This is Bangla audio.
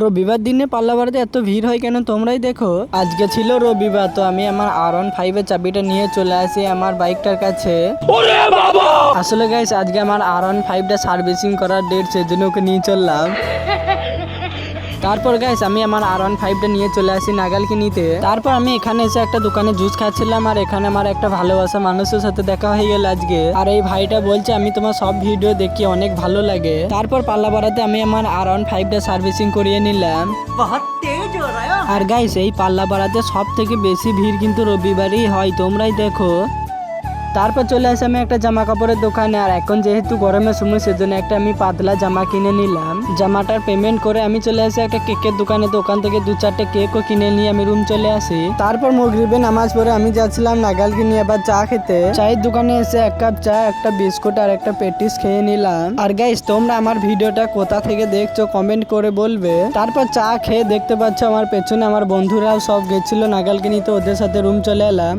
রবিবার দিনে পাল্লা বাড়িতে এত ভিড় হয় কেন তোমরাই দেখো। আজকে ছিল রবিবার তো আমি আমার আর ওয়ান ফাইভের চাবিটা নিয়ে চলে আসি আমার বাইকটার কাছে। আসলে গাইস আজকে আমার আর ওয়ান ফাইভটা সার্ভিসিং করার ডেট সেজন্য ওকে নিয়ে চললাম। তারপর গাইস আমি আমার আর ওয়ান ফাইভটা নিয়ে চলে আসি নাগালকে নিতে। তারপর আমি এখানে এসে একটা দোকানে জুস খাচ্ছিলাম আর এখানে আমার একটা ভালোবাসা মানুষের সাথে দেখা হয়ে গেল আজকে। আর এই ভাইটা বলছে আমি তোমার সব ভিডিও দেখি অনেক ভালো লাগে। তারপর পাল্লা বাড়াতে আমি আমার আর ওয়ান ফাইভটা সার্ভিসিং করিয়ে নিলাম। আর গাইস এই পাল্লা পাড়াতে সব থেকে বেশি ভিড় কিন্তু রবিবারই হয় তোমরাই দেখো। তারপর চলে আসে আমি একটা জামা কাপড়ের দোকানে। আর এখন যেহেতু গরমের সময়, সেজন্য একটা আমি পাতলা জামা কিনে নিলাম। জামাটার পেমেন্ট করে আমি চলে আসি একটা কেকের দোকানে। দোকান থেকে দু চারটে কেকও কিনে নিয়ে আমি রুম চলে আসি। তারপর মগরিবে নামাজ পড়ে আমি যাচ্ছিলাম নাগালকে নিয়ে আবার চা খেতে। চায়ের দোকানে এসে এক কাপ চা, একটা বিস্কুট আর একটা পেটিস খেয়ে নিলাম। আর গাইস তোমরা আমার ভিডিওটা কোথা থেকে দেখছ কমেন্ট করে বলবে। তারপর চা খেয়ে দেখতে পাচ্ছ আমার পেছনে আমার বন্ধুরাও সব গেছিল নাগালকে নিতে ওদের সাথে রুম চলে এলাম।